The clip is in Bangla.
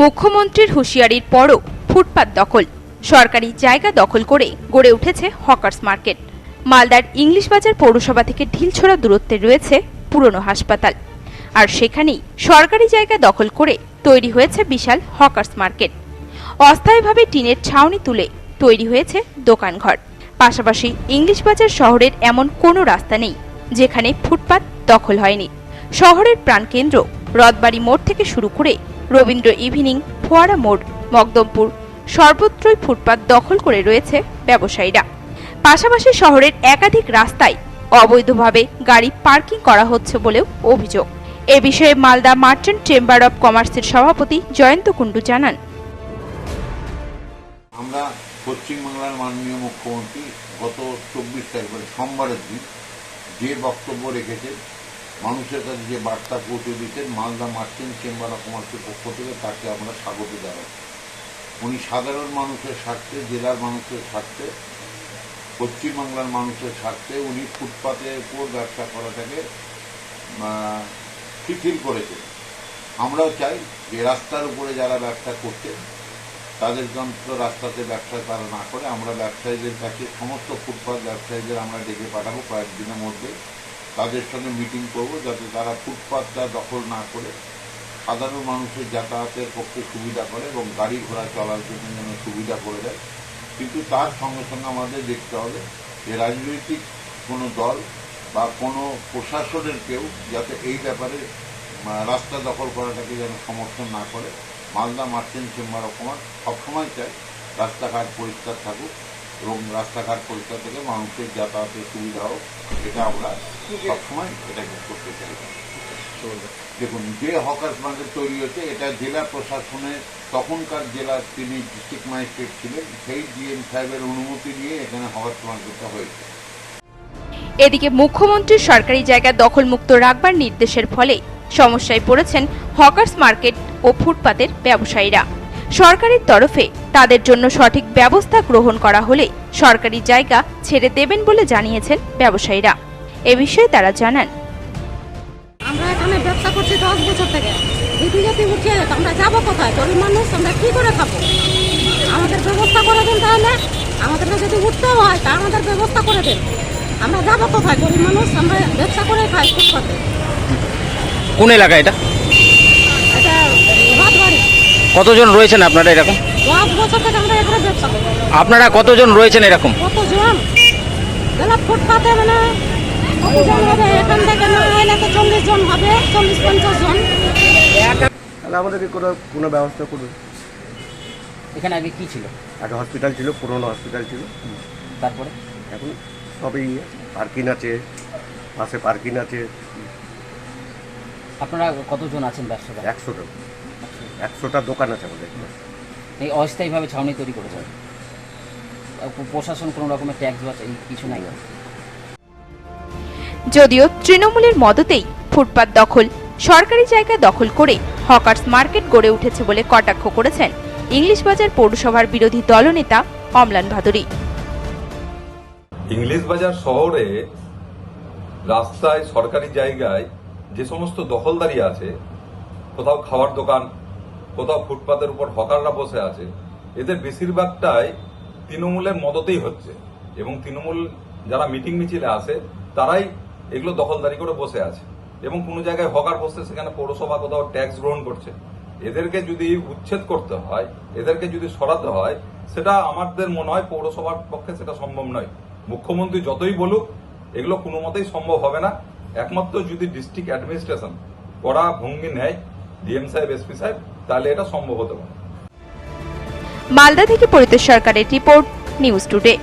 মুখ্যমন্ত্রীর হুঁশিয়ারির পরও ফুটপাত দখল। সরকারি জায়গা দখল করে গড়ে উঠেছে হকার্স মার্কেট। মালদার ইংলিশ বাজার পৌরসভা থেকে ঢিলছোড়া দূরত্বে রয়েছে পুরনো হাসপাতাল। আর সেখানেই সরকারি জায়গা দখল করে তৈরি হয়েছে বিশাল হকার্স মার্কেট। অস্থায়ীভাবে টিনের ছাউনি তুলে তৈরি হয়েছে দোকানঘর। পাশাপাশি ইংলিশ বাজার শহরের এমন কোনো রাস্তা নেই যেখানে ফুটপাত দখল হয়নি। শহরের প্রাণকেন্দ্র রথবাড়ি মোড় থেকে শুরু করে রবীন্দ্র ইভিনিং, ফোয়ারা মোড়, মকদমপুর। সর্বত্রই ফুটপাত দখল করে রয়েছে ব্যবসায়ীরা। পাশাপাশি শহরের একাধিক রাস্তায় অবৈধভাবে গাড়ি পার্কিং করা হচ্ছে বলেও অভিযোগ। এ বিষয়ে মালদা মার্চেন্ট চেম্বার অব কমার্সের সভাপতি জয়ন্ত কুণ্ডু জানান। আমরা পশ্চিমবাংলার মাননীয় মুখ্যমন্ত্রী গত চব্বিশ তারিখ মানে সোমবারের দিন যে বক্তব্য রেখেছে মানুষের কাছে যে বার্তা পৌঁছে দিতেন মালদা মার্চেন্ট চেম্বার অফ কমার্সের পক্ষ থেকে তাকে আমরা স্বাগত জানাই। উনি সাধারণ মানুষের স্বার্থে, জেলার মানুষের স্বার্থে, পশ্চিমবাংলার মানুষের স্বার্থে উনি ফুটপাতের উপর ব্যবসা করাটাকে শিথিল করেছেন। আমরাও চাই যে রাস্তার উপরে যারা ব্যবসা করতেন তাদের যন্ত্র রাস্তাতে ব্যবসা তারা না করে, আমরা ব্যবসায়ীদের কাছে, সমস্ত ফুটপাত ব্যবসায়ীদের আমরা ডেকে পাঠাবো কয়েকদিনের মধ্যে। তাদের সঙ্গে মিটিং করব যাতে তারা ফুটপাতটা দখল না করে সাধারণ মানুষের যাতায়াতের পক্ষে সুবিধা করে এবং গাড়ি ঘোড়া চলার জন্য যেন সুবিধা করে দেয়। কিন্তু তার সঙ্গে সঙ্গে আমাদের দেখতে হবে যে রাজনৈতিক কোনো দল বা কোনো প্রশাসনের কেউ যাতে এই ব্যাপারে রাস্তা দখল করাটাকে যেন সমর্থন না করে। Malda merchant chamber of commerce সবসময় চায় রাস্তাঘাট পরিষ্কার থাকুক এবং রাস্তাঘাট পরিষ্কার থেকে মানুষের যাতায়াতের সুবিধা হোক। এটা আমরা সবসময় এটাকে করতে চাই দেখুন, যে হকার্স মার্কেট তৈরি হয়েছে, এটা জেলা প্রশাসনের তখনকার জেলার তিনি ডিস্ট্রিক্ট ম্যাজিস্ট্রেট ছিলেন, সেই ডিএম সাহেবের অনুমতি নিয়ে এখানে হকার্স মার্কেটটা হয়েছে। এদিকে মুখ্যমন্ত্রীর সরকারি জায়গা দখলমুক্ত রাখবার নির্দেশের ফলে সমস্যায় পড়েছেন হকার্স মার্কেট ও ফুটপাতের ব্যবসায়ীরা। সরকারের তরফে তাদের জন্য সঠিক ব্যবস্থা গ্রহণ করা হলে সরকারি জায়গা ছেড়ে দেবেন বলে জানিয়েছেন ব্যবসায়ীরা। এ বিষয়ে তারা জানান। আমরা এখানে ব্যবসা করছি দশ বছর থেকে। দিদি যদি উঠে তো আমরা যাব কোথায়? গরিব মানুষ আমরা কি করে খাব? আমাদের ব্যবস্থা করে দেন তাহলে। আমাদেরকে যদি উঠতেও হয় তা আমাদের ব্যবস্থা করে দেন। আমরা যাব কোথায়? গরিব মানুষ আমরা ব্যবসা করে খাই ফুটপাতে কোন এলাকা এটা? এটা রাত বাড়ি কতজন রয়েছেন আপনারা এরকম? দশ বছর থেকে আমরা এখানে ব্যবসা করি। আপনারা কতজন রয়েছেন এরকম? কতজন? ফুটপাতে মানে কতজন হবে এখান থেকে না হলে তো চল্লিশ জন হবে চল্লিশ পঞ্চাশ জন তাহলে আমাদেরকে কোনো কোনো ব্যবস্থা করুন। এখানে আগে কি ছিল? একটা হসপিটাল ছিল পুরনো হসপিটাল ছিল। তারপরে? এখন সবই পার্কিং আছে পাশে পার্কিং আছে। আপনারা কতজন আছেন ব্যবসাদার একশোটা। একশোটা দোকান আছে আমাদের এই অস্থায়ীভাবে ছাউনি তৈরি করেছে প্রশাসন কোনো রকমের ট্যাক্স বা কিছু নাই যদিও তৃণমূলের মদতেই ফুটপাত দখল, সরকারি জায়গা দখল করে হকার্স মার্কেট গড়ে উঠেছে বলে কটাক্ষ করেছেন ইংলিশ বাজার পৌরসভার বিরোধী দলনেতা অমলান ভাদুরী। ইংলিশ বাজার শহরে রাস্তায়, সরকারি জায়গায় যে সমস্ত দখলদারি আছে, কোথাও খাবার দোকান, কোথাও ফুটপাতের উপর হকাররা বসে আছে, এদের বেশিরভাগটাই তৃণমূলের মদতেই হচ্ছে। এবং তৃণমূল যারা মিটিং মিছিলে আসে, তারাই এগুলো দখলদারি করে বসে আছে। এবং কোনো জায়গায় হকার বসছে সেখানে পৌরসভা কোথাও ট্যাক্স গ্রহণ করছে। এদেরকে যদি উচ্ছেদ করতে হয়, এদেরকে যদি সরাতে হয়, সেটা আমাদের মনে হয় পৌরসভার পক্ষে সেটা সম্ভব নয়। মুখ্যমন্ত্রী যতই বলুক, এগুলো কোনো মতেই সম্ভব হবে না। একমাত্র যদি ডিস্ট্রিক্ট অ্যাডমিনিস্ট্রেশন কড়া ভঙ্গি নেয় ডিএম সাহেব এসপি সাহেব, তাহলে এটা সম্ভব হতে পারে। মালদা থেকে পরিতোষ সরকারের রিপোর্ট, নিউজ টুডে।